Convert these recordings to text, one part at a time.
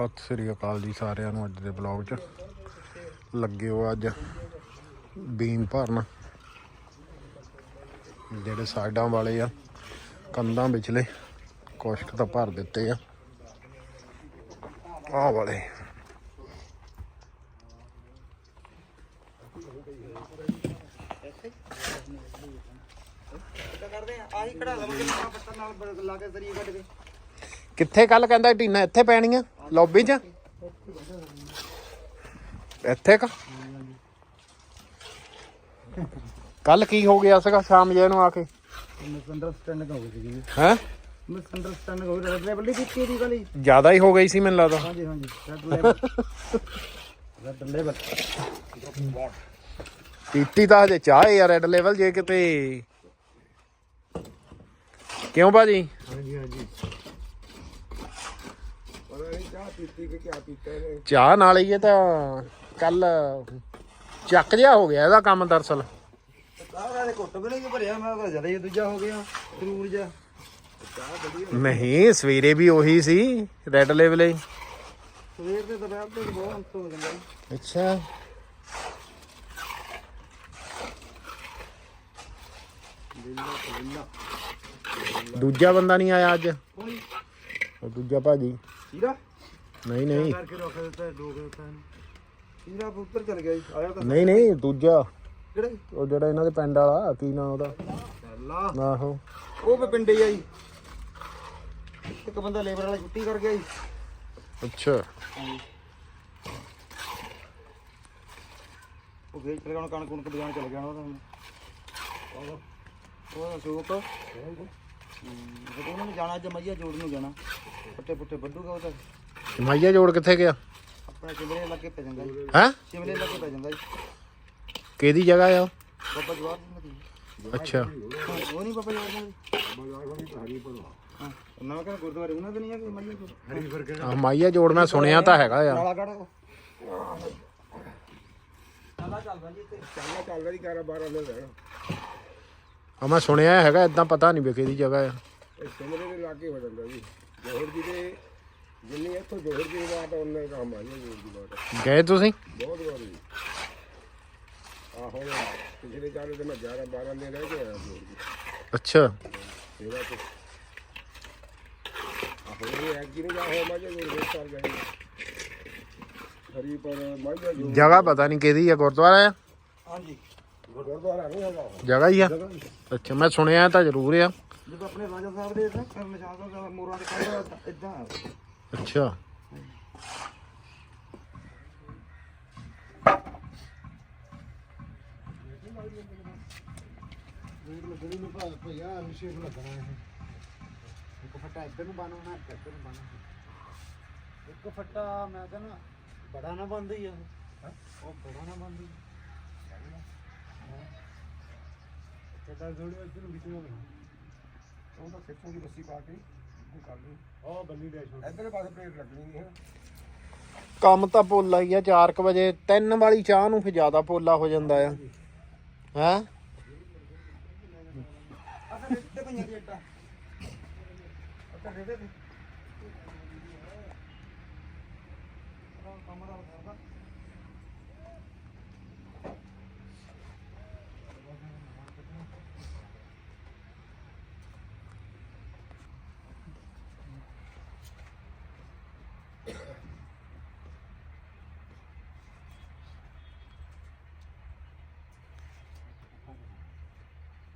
ਸਤਿ ਸ੍ਰੀ ਅਕਾਲ ਜੀ ਸਾਰਿਆਂ ਨੂੰ ਅੱਜ ਦੇ ਬਲੌਗ 'ਚ। ਲੱਗੇ ਹੋ ਅੱਜ ਬੀਮ ਭਰਨ। ਜਿਹੜੇ ਸਾਈਡਾਂ ਵਾਲੇ ਆ ਕੰਧਾਂ ਵਿਚਲੇ ਕੁਛ ਕੁ ਤਾਂ ਭਰ ਦਿੱਤੇ ਆ। ਆਹ ਵਾਲੇ। ਕਿੱਥੇ ਕੱਲ ਕਹਿੰਦਾ ਟੀਨਾ ਇੱਥੇ ਪੈਣੀਆਂ? ਲੌਬੀ 'ਚ ਇੱਥੇ ਕਾ ਕੱਲ ਕੀ ਹੋ ਗਿਆ ਸੀਗਾ ਸ਼ਾਮ ਜੇ ਨੂੰ ਆ ਕੇ। ਮਿਸਅੰਡਰਸਟੈਂਡਿੰਗ ਹੋ? ਗਈ ਸੀ ਹੈ? ਮਿਸਅੰਡਰਸਟੈਂਡਿੰਗ ਹੋ ਗਈ ਰੈਡ ਲੈਵਲ ਦੀ ਕੀਤੀ ਦੀ ਗੱਲ ਹੀ ਜ਼ਿਆਦਾ ਹੀ ਹੋ ਗਈ ਸੀ ਮੈਨੂੰ ਲੱਗਦਾ। ਹਾਂਜੀ ਹਾਂਜੀ ਰੈਡ ਲੈਵਲ ਰੈਡ ਲੈਵਲ ਪੀਤੀ ਤਾਂ ਹਜੇ ਚਾਹ ਹੈ ਯਾਰ ਰੈਡ ਲੈਵਲ ਜੇ ਕਿਤੇ। ਕਿਉਂ ਭਾਜੀ? ਹਾਂਜੀ ਹਾਂਜੀ ਚਾਹ ਨਾਲ ਹੀ ਇਹ ਤਾਂ ਕੱਲ ਚੱਕ ਜਿਹਾ ਹੋ ਗਿਆ ਇਹਦਾ ਕੰਮ ਦਰਸਲ। ਸਾਰਾ ਦੇ ਘੁੱਟ ਵੀ ਨਹੀਂ ਭਰਿਆ ਮੈਂ ਤਾਂ ਜਦੇ ਹੀ ਦੂਜਾ ਹੋ ਗਿਆ ਜ਼ਰੂਰ ਜਾ ਨਹੀਂ ਸਵੇਰੇ ਵੀ ਉਹੀ ਸੀ ਰੈਡ ਲੈਵਲ ਹੀ। ਸਵੇਰ ਦੇ ਦੁਪਹਿਰ ਤੇ ਤਾਂ ਬਹੁਤ ਅੰਤਰ ਹੋ ਜਾਂਦਾ ਅੱਛਾ। ਦੂਜਾ ਬੰਦਾ ਨਹੀਂ ਆਇਆ ਅੱਜ। ਉਹ ਦੂਜਾ ਭਾਜੀ। ਹੀਰਾ ਨਹੀਂ ਨਹੀਂ। ਕਰਕੇ ਰੱਖ ਦਿੱਤਾ ਦੋ ਕੇ ਦਿੱਤਾ ਇਹਨੂੰ ਹੀਰਾ ਉੱਤਰ ਚਲ ਗਿਆ ਜੀ ਆਇਆ ਤਾਂ ਨਹੀਂ ਨਹੀਂ ਦੂਜਾ। ਕਿਹੜੇ ਉਹ ਜਿਹੜਾ ਇਹਨਾਂ ਦੇ ਪਿੰਡ ਵਾਲਾ ਕੀ ਨਾਂ ਉਹਦਾ? ਚੱਲਾ ਆਹੋ। ਉਹ ਵੀ ਪਿੰਡੇ ਹੀ ਆ ਜੀ। ਇੱਕ ਬੰਦਾ ਲੇਬਰ ਵਾਲਾ ਛੁੱਟੀ ਕਰ ਗਿਆ ਜੀ। ਅੱਛਾ। ਉਹ ਗਿਆ ਹੁਣ ਕਣਕ ਕੁਣਕ ਬਜਾਣ ਚਲ ਗਿਆ ਉਹਦਾ ਹੁਣ। ਉਹ ਸ਼ੋਕ ਹੂੰ। ਜਦੋਂ ਉਹਨੇ ਜਾਣਾ ਅੱਜ ਮਈਆ ਜੋੜ ਨੂੰ ਜਾਣਾ। ਪੱਟੇ ਪੁੱਟੇ ਵੱਢੂਗਾ ਉਹ ਤਾਂ। ਮਾਈਆ ਜੋੜ ਕਿੱਥੇ ਗਿਆ? ਆਪਣਾ ਸ਼ਿਮਲੇ ਲੱਗੇ ਪੈ ਜਾਂਦਾ ਜੀ। ਹੈ? ਸ਼ਿਮਲੇ ਲੱਗੇ ਪੈ ਜਾਂਦਾ ਜੀ। ਕਿਹਦੀ ਜਗ੍ਹਾ ਆ ਉਹ? ਬਾਬਾ ਜਵਾਰ ਸਿੰਘ ਦੀ। ਅੱਛਾ। ਉਹ ਨਹੀਂ ਬਾਬਾ ਜਵਾਰ ਸਿੰਘ ਦੀ। ਹਾਂ ਨਾ ਕਹਿੰਦਾ ਗੁਰਦੁਆਰੇ ਉਹਨਾਂ ਦੇ ਨਹੀਂ ਹੈ ਕਿ ਮਈਆ ਕੋਲ ਹਰੀ ਫ਼ਰਕ ਆ ਮਾਈਆ ਜੋੜ ਮੈਂ ਸੁਣਿਆ ਤਾਂ ਹੈਗਾ ਆ। ਨਾਲਾ ਗੜ ਨਾਲਾ ਚੱਲਦਾ ਜੀ ਇੱਥੇ। ਚੱਲਦਾ ਚੱਲਦਾ ਹੀ ਕਾਰਾ 12 ਲੈ ਲੈਣਾ ਆ ਮੈਂ ਸੁਣਿਆ ਹੈਗਾ ਇਦਾਂ ਪਤਾ ਨਹੀਂ ਵੀ ਕਿਹਦੀ ਜਗ੍ਹਾ ਆ। ਇਹ ਸਿਮਰੇ ਦੇ ਲਾਗੇ ਹੋ ਜਾਂਦਾ ਜੀ। ਜੋਹਰ ਜੀ ਦੇ ਜਿੰਨੀ ਇੱਥੋਂ ਜੋਹਰ ਜੀ ਦੀ ਬਾਤ ਉਹਨੇ ਕੰਮ ਆ ਜੀ ਜੋਹਰ ਦੀ ਬਾਤ ਗਏ ਤੁਸੀਂ? ਬਹੁਤ ਵਾਰੀ। ਆ ਹੁਣ ਪਿਛਲੇ ਚਾਲੇ ਤੇ ਮੈਂ 11 12 ਲੈ ਰਹਿ ਗਿਆ ਅੱਛਾ। ਸੇਵਾ ਤੇ ਆ ਹੁਣ ਇਹ ਜੀ ਨਹੀਂ ਜਾ ਹੋਇਆ ਮੈਂ ਜੋਹਰ ਦੇ ਸਾਲ ਗਏ। ਹਰੀ ਪਰ ਮਾਈਆ ਜੋ ਜਗ੍ਹਾ ਪਤਾ ਨਹੀਂ ਕਿਹਦੀ ਆ ਗੁਰਦੁਆਰਾ ਆ? ਹਾਂਜੀ। ਗੁਰਦੁਆਰਾ ਨਹੀਂ ਹੈਗਾ ਉਹ। ਜਗ੍ਹਾ ਹੀ ਆ? ਅੱਛਾ ਮੈਂ ਸੁਣਿਆ ਤਾਂ ਜ਼ਰੂਰ ਆ। ਜਦੋਂ ਆਪਣੇ ਰਾਜਾ ਸਾਹਿਬ ਦੇ ਨਾ ਨਿਸ਼ਾਨ ਸਾਹਿਬ ਦਾ ਮੋਰਾਂ ਦੇ ਕਹਿੰਦਾ ਇਦਾਂ ਅੱਛਾ। ਭਈਆ ਨਿਸ਼ੇਪ ਲੱਗਣਾ ਹੈ ਇੱਕ ਫੱਟਾ ਇੱਧਰ ਨੂੰ ਬਣਾਉਣਾ ਇੱਧਰ ਨੂੰ ਬਣਾਉਣਾ ਇੱਕ ਫੱਟਾ ਮੈਂ ਕਹਿੰਦਾ ਬੜਾ ਨਾ ਬੰਦ ਹੀ? ਆ ਉਹ ਬੜਾ ਨਾ ਬੰਦ ਹੀ? ਚੱਕਰ ਜੋੜੀ ਇੱਧਰ ਨੂੰ ਵਿੱਚ ਨੂੰ ਉਹ ਤਾਂ ਸਿੱਖੋਂ ਦੀ ਬੱਸੀ ਪਾ ਕੇ। ਉਹ ਕਰ ਡੈਸ਼ ਇੱਧਰਲੇ ਪਾਸੇ ਪਲੇਟ ਲੱਗਣੀ ਨਹੀਂ ਹੈ ਕੰਮ ਤਾਂ ਪੋਲਾ ਹੀ ਆ 4 ਵਜੇ। 3 ਵਾਲੀ ਚਾਹ ਨੂੰ ਫਿਰ ਜ਼ਿਆਦਾ ਪੋਲਾ ਹੋ ਜਾਂਦਾ ਆ। ਹੈ? ਅਸਾਂ ਰਿੱਤੇ ਪਈਆਂ ਦੀ ਇੱਟਾਂ ਅਸਾਂ ਰਿੱਤੇ ਤੇ ਕੰਮ ਕਰਦਾ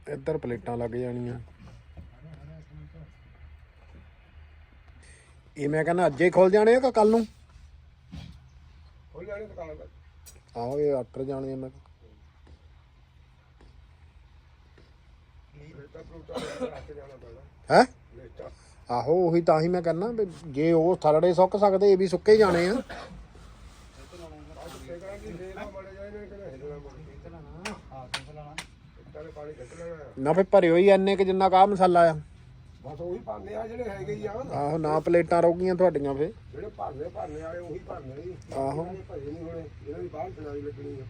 ਇੱਧਰ ਪਲੇਟਾਂ ਲੱਗ ਜਾਣੀਆਂ। ਇਹ ਮੈਂ ਕਹਿੰਦਾ ਅੱਜੇ ਖੁੱਲ ਜਾਣੇ ਆ ਕਿ ਕੱਲ ਨੂੰ? ਖੋਲ ਜਾਣੀ ਦੁਕਾਨ ਦਾ ਆਹੋ ਇਹ ਮੈਂ। ਲੇਟਾ ਲੈ ਕੇ ਜਾਣਾ ਪੈਣਾ। ਹੈ? ਲੇਟਾ ਆਹੋ ਉਹੀ ਤਾਂ ਹੀ ਮੈਂ ਕਹਿੰਦਾ ਵੀ ਜੇ ਉਹ ਥਰੜੇ ਸੁੱਕ ਸਕਦੇ ਇਹ ਵੀ ਸੁੱਕੇ ਹੀ ਜਾਣੇ ਆ ਸੇਕਣਾ ਕੀ ਸੇਕਣਾ ਬੜੇ ਜਾਏ ਨੇ ਕਿਹੜਾ ਹਿੱਲਣਾ ਬੜੇ ਚਲਾਣਾ ਆ ਚਲਾਣਾ ਕੱਢ ਲੈਣਾ ਨਾ ਫੇ ਭਰੇ ਹੋਈ ਐਨੇ ਕਿ ਜਿੰਨਾ ਕਾ ਮਸਾਲਾ ਆ। ਬਸ ਉਹੀ ਪਾਣੇ ਆ ਜਿਹੜੇ ਹੈਗੇ ਹੀ ਆ। ਆਹੋ ਨਾ ਪਲੇਟਾਂ ਰੋਗੀਆਂ ਤੁਹਾਡੀਆਂ ਫੇ। ਜਿਹੜੇ ਭਰਨੇ ਭਰਨੇ ਵਾਲੇ ਉਹੀ ਭਰਨੇ ਜੀ ਆਹੋ। ਇਹ ਭਰੇ ਨਹੀਂ ਹੋਣੇ ਇਹਨਾਂ ਦੀ ਬਾਹਰ ਚਲਾਈ ਲੱਗਣੀ ਆ।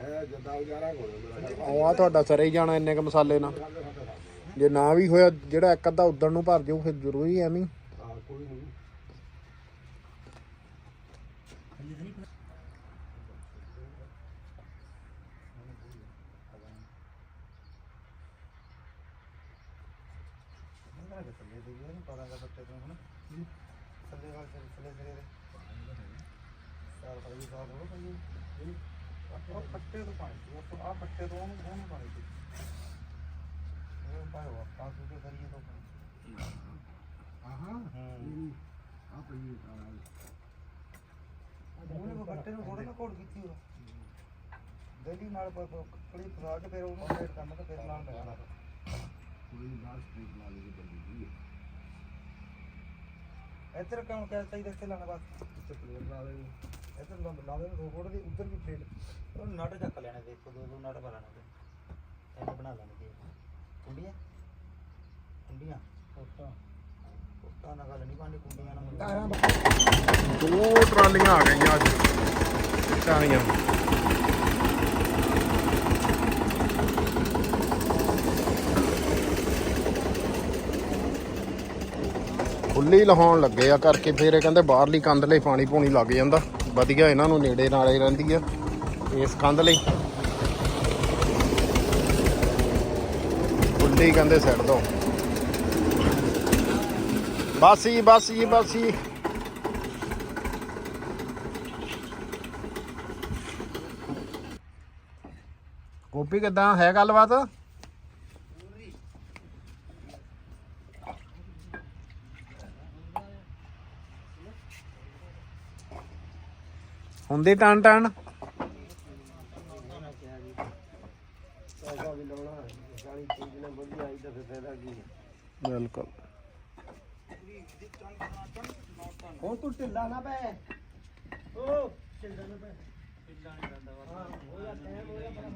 ਇਹ ਜਦਾਂ 11 ਹੋਣਾ ਮੇਰਾ। ਖਿਆਲ। ਉਹ ਆ ਤੁਹਾਡਾ ਸਰੇ ਹੀ ਜਾਣਾ ਇੰਨੇ ਕ ਮਸਾਲੇ ਨਾਲ। ਜੇ ਨਾ ਵੀ ਹੋਇਆ ਜਿਹੜਾ ਇੱਕ ਅੱਧਾ ਉਦਣ ਨੂੰ ਭਰ ਜਾਊ ਫਿਰ ਜ਼ਰੂਰੀ ਐਵੇਂ ਹੀ। ਹਾਂ ਕੋਈ ਨਹੀਂ ਪਤਾ ਦਾ ਬੱਚੇ ਤੋਂ ਹਨਾ ਥੱਲੇ ਵਾਲ ਥੱਲੇ ਥੱਲੇ ਥੱਲੇ ਸਾਲ ਭਾਈ ਸਾਲ ਹੋ ਭਾਈ ਉਹ ਪੱਟੇ ਤੋਂ ਪਾਣੀ ਸੀ ਉਹ ਆ ਪੱਟੇ ਤੋਂ ਉਹਨੂੰ ਉਹਨੂੰ ਪਾਣੀ ਸੀ ਉਹ ਪਾਇਓ ਆਪਾਂ ਸੁਕੇ ਕਰੀਏ ਤੋਂ ਪਾਣੀ ਆਹਾਂ ਹੂੰ ਆ ਪਈ ਉਹਨੇ ਉਹ ਪੱਟੇ ਨੂੰ ਥੋੜਾ ਨਾ ਕੋੜ ਕੀਤੀ ਉਹ ਦਿੱਲੀ ਨਾਲ ਕੜੀ ਫਸਾ ਕੇ ਫਿਰ ਉਹਨੂੰ ਫੇਰ ਕੰਮ ਤੇ ਫਿਰ ਨਾਲ ਪੈਣਾ ਕੋਈ ਨਾਲ ਸਟ੍ਰੀਟ ਨਾਲ ਹੀ ਬੰਦੀ ਦੀ ਇੱਧਰ ਕਿਉਂ ਕਿਆ ਚਾਹੀਦਾ ਇੱਥੇ ਲਾਣਾ ਬਸ ਤੇ ਪਲੇਟ ਲਾ ਦੇ ਇੱਧਰ ਲਾ ਲਾ ਦੇ ਦੋ ਫੁੱਟ ਦੀ ਉੱਧਰ ਵੀ ਪਲੇਟ ਉਹ ਨਟ ਚੱਕ ਲੈਣੇ ਦੇਖੋ ਦੋ ਦੋ ਨਟ ਪਾ ਲੈਣੇ ਤੇ ਇਹਨੇ ਬਣਾ ਲੈਣੇ ਤੇ ਕੁੰਡੀਆਂ? ਕੁੰਡੀਆਂ? ਕੋਟਾ। ਕੋਟਾ ਨਾਲ ਗੱਲ ਨਹੀਂ ਪਾਣੀ ਕੁੰਡੀਆਂ ਨਾਲ ਦੋ ਟਰਾਲੀਆਂ ਆ ਗਈਆਂ ਅੱਜ। ਚਾਣੀਆਂ ਖੁੱਲੀ ਲਹਾਉਣ ਲੱਗੇ ਆ ਕਰਕੇ ਫਿਰ ਇਹ ਕਹਿੰਦੇ ਬਾਹਰਲੀ ਕੰਧ ਲਈ ਪਾਣੀ ਪੂਣੀ ਲੱਗ ਜਾਂਦਾ। ਵਧੀਆ ਇਹਨਾਂ ਨੂੰ ਨੇੜੇ ਨਾਲੇ ਰਹਿੰਦੀ ਆ ਇਸ ਕੰਧ ਲਈ। ਖੁੱਲੀ ਕਹਿੰਦੇ ਸਿੱਟ ਤੋਂ। ਬਸ ਜੀ ਬਸ ਜੀ ਬਸ। ਜੀ ਗੋਪੀ, ਕਿਦਾਂ? ਹੈ ਗੱਲਬਾਤ ਹੁੰਦੀ ਟਨ ਟਨ ਪੈਸਾ ਵੀ ਲਾਉਣਾ ਸਾਰੀ ਚੀਜ਼ ਨੇ ਵਧੀਆ ਆਈ ਤਾਂ ਫਿਰ ਫਾਇਦਾ ਕੀ ਹੈ ਬਿਲਕੁਲ। ਹੁਣ ਤੂੰ ਢਿੱਲਾ ਨਾ ਪੈ। ਉਹ ਚੱਲਦਾ ਨਾ ਪੈ ਪਿੱਲਾ ਨਹੀਂ ਜਾਂਦਾ ਵਾ ਹੋਇਆ ਟਾਈਮ ਹੋਇਆ ਬੜਾ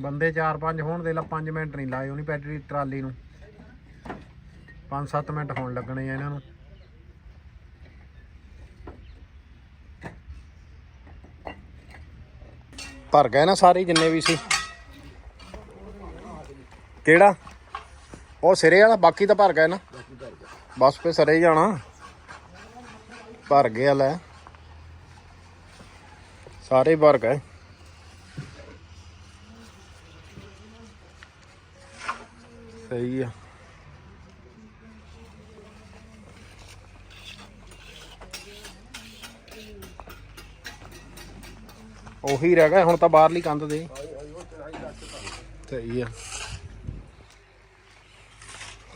ਬੰਦੇ 4-5 ਹੋਣ ਦੇ ਲਾ 5 ਮਿੰਟ ਨਹੀਂ ਲਾਏ ਉਹਨੀ ਬੈਟਰੀ ਟਰਾਲੀ ਨੂੰ। 5-7 ਮਿੰਟ ਹੋਣ ਲੱਗਣੇ ਆ ਇਹਨਾਂ ਨੂੰ। ਭਰ ਗਏ ਨਾ ਸਾਰੇ ਜਿੰਨੇ ਵੀ ਸੀ। ਕਿਹੜਾ? ਉਹ ਸਿਰੇ ਵਾਲਾ, ਬਾਕੀ ਤਾਂ ਭਰ ਗਏ ਨਾ। ਬਸ ਫੇ ਸਰੇ ਹੀ ਜਾਣਾ। ਭਰ ਗਿਆ ਲੈ। ਸਾਰੇ ਹੀ ਭਰ ਗਏ। ਸਹੀ ਆ। ਉਹੀ ਰਹਿ ਗਿਆ, ਹੁਣ ਤਾਂ ਬਾਹਰਲੀ ਕੰਧ ਦੇ। ਸਹੀ ਆ।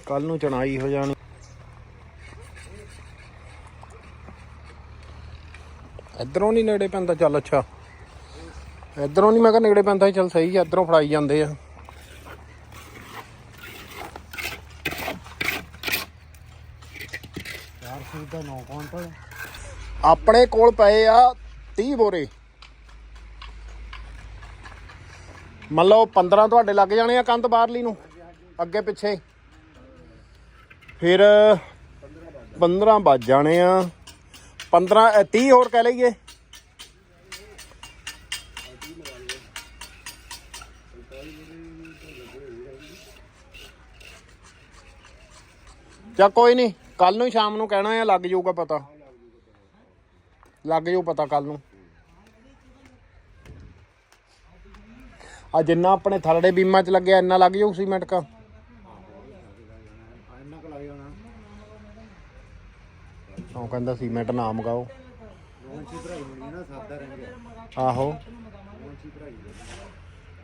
ਕੱਲ ਨੂੰ ਚਣਾਈ ਹੋ ਜਾਣੀ। ਇਧਰੋਂ ਨਹੀਂ ਨੇੜੇ ਪੈਂਦਾ, ਚੱਲ ਅੱਛਾ। ਇਧਰੋਂ ਨਹੀਂ ਮੈਂ ਕਿਹਾ ਨੇੜੇ ਪੈਂਦਾ ਚੱਲ ਸਹੀ ਆ, ਇਧਰੋਂ ਫੜਾਈ ਜਾਂਦੇ ਆ ਚਾਰ ਫੀਟ ਦਾ 9 ਕੁਇੰਟਲ ਆਪਣੇ ਕੋਲ ਪਏ ਆ 30 ਬੋਰੇ। ਮੰਨ ਲਓ 15 ਤੁਹਾਡੇ ਲੱਗ ਜਾਣੇ ਆ ਕੰਧ ਬਾਹਰਲੀ ਨੂੰ ਅੱਗੇ ਪਿੱਛੇ। ਫਿਰ 15 ਵੱਜ ਜਾਣੇ ਆ। 15 ਅ, 30 ਹੋਰ ਕਹਿ ਲਈਏ। ਚਾ ਕੋਈ ਨਹੀਂ ਕੱਲ ਨੂੰ ਸ਼ਾਮ ਨੂੰ ਕਹਿਣਾ ਆ ਲੱਗ ਜਾਊਗਾ ਪਤਾ। ਲੱਗ ਜਾਊ ਪਤਾ ਕੱਲ ਨੂੰ ਆ ਜਿੰਨਾ ਆਪਣੇ ਥਲੜੇ ਬੀਮਾਂ ਚ ਲੱਗਿਆ ਇੰਨਾ ਲੱਗ ਜਾਊ ਸੀਮੈਂਟ ਕਾ ਇੰਨਾ ਕੁ ਲੱਗ ਜਾਣਾ ਉਹ ਕਹਿੰਦਾ ਸੀਮੈਂਟ ਨਾ ਮਗਾਓ ਨੌਂ ਇੰਚੀ ਭਰਾਈ ਹੋਣੀ ਹੈ ਨਾ ਸਾਦਾ ਰਹਿੰਦੇ ਆਹੋ ਇੰਚੀ ਭਰਾਈ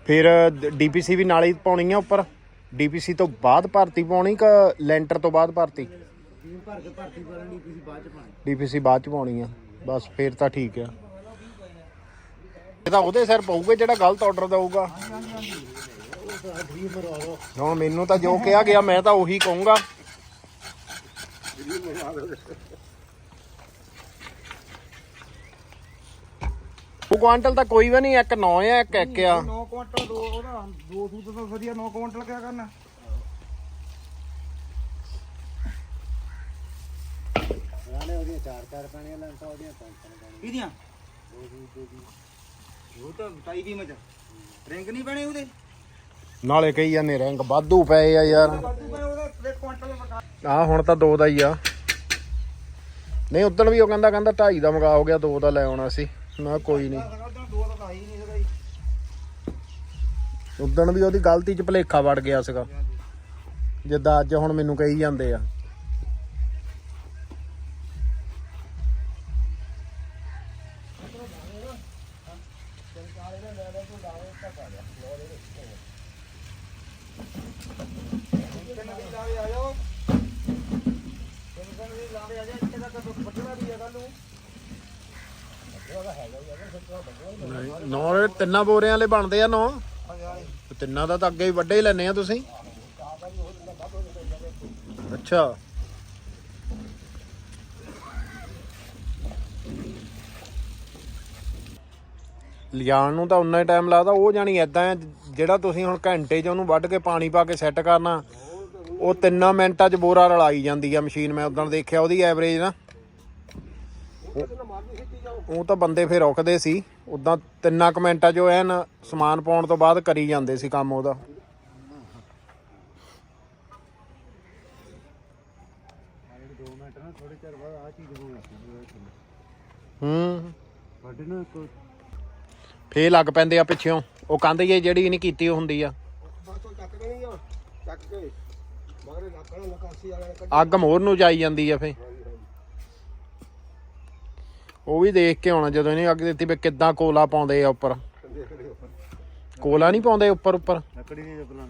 ਫਿਰ ਡੀਪੀਸੀ ਵੀ ਨਾਲ ਹੀ ਪਾਉਣੀ ਆ ਉੱਪਰ ਡੀਪੀਸੀ ਤੋਂ ਬਾਅਦ ਭਰਤੀ ਪਾਉਣੀ ਕਿ ਲੈਂਟਰ ਤੋਂ ਬਾਅਦ ਭਰਤੀ ਟੀਮ ਭਰ ਕੇ ਭਰਤੀ ਕਰਨੀ ਕਿਸੇ ਬਾਅਦ ਚ ਪਾਣੀ ਡੀਪੀਸੀ ਬਾਅਦ ਚ ਪਾਉਣੀ ਆ ਬਸ ਫਿਰ ਤਾਂ ਠੀਕ ਆ। ਇਹ ਤਾਂ ਉਹਦੇ ਸਿਰ ਪਊਗਾ, ਜਿਹੜਾ ਗਲਤ ਆਰਡਰ ਦਊਗਾ। ਹੁਣ ਮੈਨੂੰ ਤਾਂ ਜੋ ਕਿਹਾ ਗਿਆ, ਮੈਂ ਤਾਂ ਉਹੀ ਕਹੂੰਗਾ। ਉਹ ਕੁਆਂਟਲ ਤਾਂ ਕੋਈ ਵੀ ਨਹੀਂ, ਇੱਕ 9 ਆ, ਇੱਕ ਇੱਕ ਆ। 9 ਕੁਇੰਟਲ ਦੋ, ਉਹਦਾ ਦੋ ਸੂਤ ਤੋਂ ਵਧੀਆ 9 ਕੁਇੰਟਲ ਕਿਆ ਕਰਨਾ? ਉਹਦੀਆਂ ਚਾਰ ਚਾਰ ਪੈਣੀਆਂ ਲੈਂਟਾਂ ਉਹਦੀਆਂ ਪੰਜ ਪੰਜ ਪੈਣੀਆਂ। ਇਹਦੀਆਂ ਦੋ ਸੂਤ ਦੇ ਦੀ ਉਹ ਤਾਂ ਟਾਈ ਦੀ ਮਚ ਰਿੰਗ ਨਹੀਂ ਬਣੇ ਉਹਦੇ? ਨਾਲੇ ਕਹੀ ਜਾਂਦੇ ਰੈਂਕ ਵਾਧੂ ਪਏ ਆ ਯਾਰ। ਬਾਦੂ ਬਣੇ ਉਹਦਾ ਤੇ ਕੁਆਂਟਲ ਮਕਾ ਆ ਹੁਣ ਤਾਂ ਦੋ ਦਾ ਹੀ ਆ। ਨਹੀਂ ਉਦੋਂ ਵੀ ਉਹ ਕਹਿੰਦਾ ਕਹਿੰਦਾ ਢਾਈ ਦਾ ਮਗਾ ਹੋ ਗਿਆ ਦੋ ਦਾ ਲੈ ਆਉਣਾ ਸੀ। ਮੈਂ ਕਿਹਾ ਕੋਈ ਨਹੀਂ। ਉਦੋਂ ਦੋ ਦਾ ਤਾਂ ਹੀ ਨਹੀਂ ਹੈਗਾ ਜੀ ਉਦੋਂ ਵੀ ਉਹਦੀ ਗਲਤੀ ਚ ਭਲੇਖਾ ਵੜ ਗਿਆ ਸੀਗਾ। ਜਿੱਦਾਂ ਅੱਜ ਹੁਣ ਮੈਨੂੰ ਕਹੀ ਜਾਂਦੇ ਆ। ਨੂੰ ਨੌ ਤਿੰਨਾਂ ਬੋਰਿਆਂ ਵਾਲੇ ਬਣਦੇ ਆ ਨੌ। ਤਿੰਨਾਂ ਦਾ ਤਾਂ ਅੱਗੇ ਹੀ ਵੱਡੇ ਹੀ ਲੈਣੇ ਆ ਤੁਸੀਂ। ਅੱਛਾ। ਲਿਜਾਣ ਨੂੰ ਤਾਂ ਉਨਾ ਹੀ ਟਾਈਮ ਲੱਗਦਾ। ਉਹ ਜਾਣੀ ਐਦਾਂ ਆ ਜਿਹੜਾ ਤੁਸੀਂ ਹੁਣ ਘੰਟੇ 'ਚ ਉਹਨੂੰ ਵੱਢ ਕੇ ਪਾਣੀ ਪਾ ਕੇ ਸੈੱਟ ਕਰਨਾ, ਉਹ ਤਿੰਨਾਂ ਮਿੰਟਾਂ 'ਚ ਬੋਰਾ ਰਲਾਈ ਜਾਂਦੀ ਆ ਮਸ਼ੀਨ। ਮੈਂ ਉਦੋਂ ਦੇਖਿਆ ਉਹਦੀ ਐਵਰੇਜ ਨਾ। ਉਹ ਤਾਂ ਬੰਦੇ ਫਿਰ ਰੁਕਦੇ ਸੀ। ਉਦਾਂ ਤਿੰਨਾਂ ਕੁ ਮਿੰਟਾਂ 'ਚ ਉਹ ਐਨ ਸਮਾਨ ਪਾਉਣ ਤੋਂ ਬਾਅਦ ਕਰੀ ਜਾਂਦੇ ਸੀ ਕੰਮ ਉਹਦਾ। ਹੂੰ। ਵੱਡੇ ਨਾ ਕੋਈ ਫੇਰ ਲੱਗ ਪੈਂਦੇ ਆ ਪਿੱਛੋਂ ਉਹ ਕੰਧ ਜੇ ਜਿਹੜੀ ਨਹੀਂ ਕੀਤੀ ਹੁੰਦੀ ਆ। ਅੱਗ ਮੋਰ ਨੂੰ ਜਾਈ ਜਾਂਦੀ ਆ ਫੇ ਉਹ ਵੀ ਦੇਖ ਕੇ ਆਉਣਾ ਜਦੋਂ ਇਹਨੇ ਅੱਗ ਦਿੱਤੀ ਵੀ ਕਿੱਦਾਂ ਕੋਲਾ ਪਾਉਂਦੇ ਆ ਉੱਪਰ। ਕੋਲਾ ਨਹੀਂ ਪਾਉਂਦੇ ਉੱਪਰ ਉੱਪਰ। ਲੱਕੜੀ ਨਹੀਂ ਜਪਲਾਂ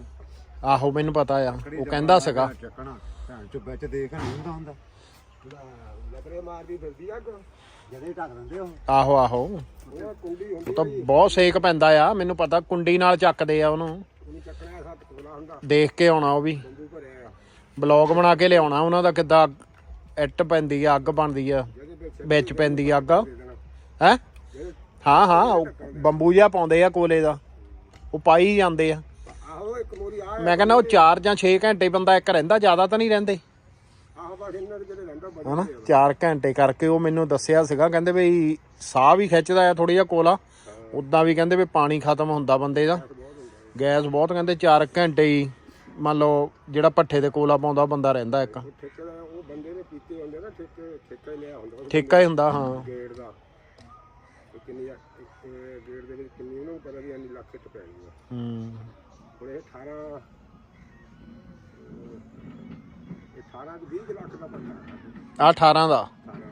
ਆਹੋ ਮੈਨੂੰ ਪਤਾ ਆ। ਉਹ ਕਹਿੰਦਾ ਸੀਗਾ। ਚੱਕਣਾ ਭੈਣ ਚ ਵਿੱਚ ਦੇਖ ਨਹੀਂ ਹੁੰਦਾ ਹੁੰਦਾ। ਲੱਕੜੇ ਮਾਰਦੀ ਫਿਰਦੀ ਅੱਗ। ਜਦੇ ਢੱਕ ਦਿੰਦੇ ਉਹ। ਆਹੋ ਆਹੋ। ਉਹ ਕੁੰਡੀ ਹੁੰਦੀ ਉਹ ਤਾਂ ਬਹੁਤ ਸੇਕ ਪੈਂਦਾ ਆ। ਮੈਨੂੰ ਪਤਾ ਕੁੰਡੀ ਨਾਲ ਚੱਕਦੇ ਆ ਉਹਨੂੰ। ਉਹਨੂੰ ਚੱਕਣਾ ਸੱਤ ਕੋਲਾ ਹੁੰਦਾ। ਦੇਖ ਕੇ ਆਉਣਾ ਉਹ ਵੀ। ਬੰਦੂ ਭਰਿਆ ਆ। ਬਲੌਗ ਬਣਾ ਕੇ ਲਿਆਉਣਾ ਉਹਨਾਂ ਦਾ ਕਿੱਦਾਂ ਇੱਟ ਪੈਂਦੀ ਆ ਅੱਗ ਬਣਦੀ ਆ। ਜਿਹਦੇ ਵਿੱਚ ਵਿੱਚ ਪੈਂਦੀ ਆ ਅੱਗ। ਹੈ? ਜਿਹੜੇ ਹਾਂ ਹਾਂ ਉਹ ਬੰਬੂ ਜਿਹਾ ਪਾਉਂਦੇ ਆ ਕੋਲੇ ਦਾ। ਉਹ ਪਾਈ ਜਾਂਦੇ ਆ। ਆਹੋ ਇੱਕ ਮੋਰੀ ਆ ਮੈਂ ਕਹਿੰਦਾ ਉਹ 4 ਜਾਂ 6 ਘੰਟੇ ਬੰਦਾ ਇੱਕ ਰਹਿੰਦਾ ਜ਼ਿਆਦਾ ਤਾਂ ਨਹੀਂ ਰਹਿੰਦੇ। ਹਨਾ? 4 ਘੰਟੇ ਕਰਕੇ ਉਹ ਮੈਨੂੰ ਦੱਸਿਆ ਸੀਗਾ ਕਹਿੰਦੇ ਵੀ ਸਾਹ ਵੀ ਖਿੱਚਦਾ ਆ ਥੋੜੀ ਜਿਹਾ ਕੋਲਾ। ਉਦਾਂ ਵੀ ਕਹਿੰਦੇ ਵੀ ਪਾਣੀ ਖਤਮ ਹੁੰਦਾ ਬੰਦੇ ਦਾ। ਗੈਸ ਬਹੁਤ ਕਹਿੰਦੇ 4 ਘੰਟੇ ਹੀ ਮੰਨ ਲਓ ਜਿਹੜਾ ਪੱਠੇ ਤੇ ਕੋਲਾ ਪਾਉਂਦਾ ਬੰਦਾ ਰਹਿੰਦਾ ਇੱਕ। ਉਹ ਠੇਕੇ ਦਾ ਉਹ ਬੰਦੇ ਨੇ ਪੀਤੇ ਹੁੰਦੇ ਨਾ ਠੇਕੇ ਠੇਕਾ ਹੀ ਲਿਆ ਹੁੰਦਾ। ਠੇਕਾ ਹੀ ਹੁੰਦਾ ਹਾਂ। ਗੇੜ ਦਾ। ਕਿੰਨੀ ਗੇੜ ਦੇ ਵਿੱਚ ਕਿੰਨੀ ਉਹਨੂੰ ਪਤਾ ਵੀ ਇੰਨੀ ਲੱਖ ਚ ਪੈ ਗਈ ਆ। ਹੂੰ। ਹੁਣ ਇਹ 18 ਇਹ 18 ਤੇ 20 ਕੁ ਲੱਖ ਦਾ ਬੰਦਾ। ਆ 18 ਦਾ। 18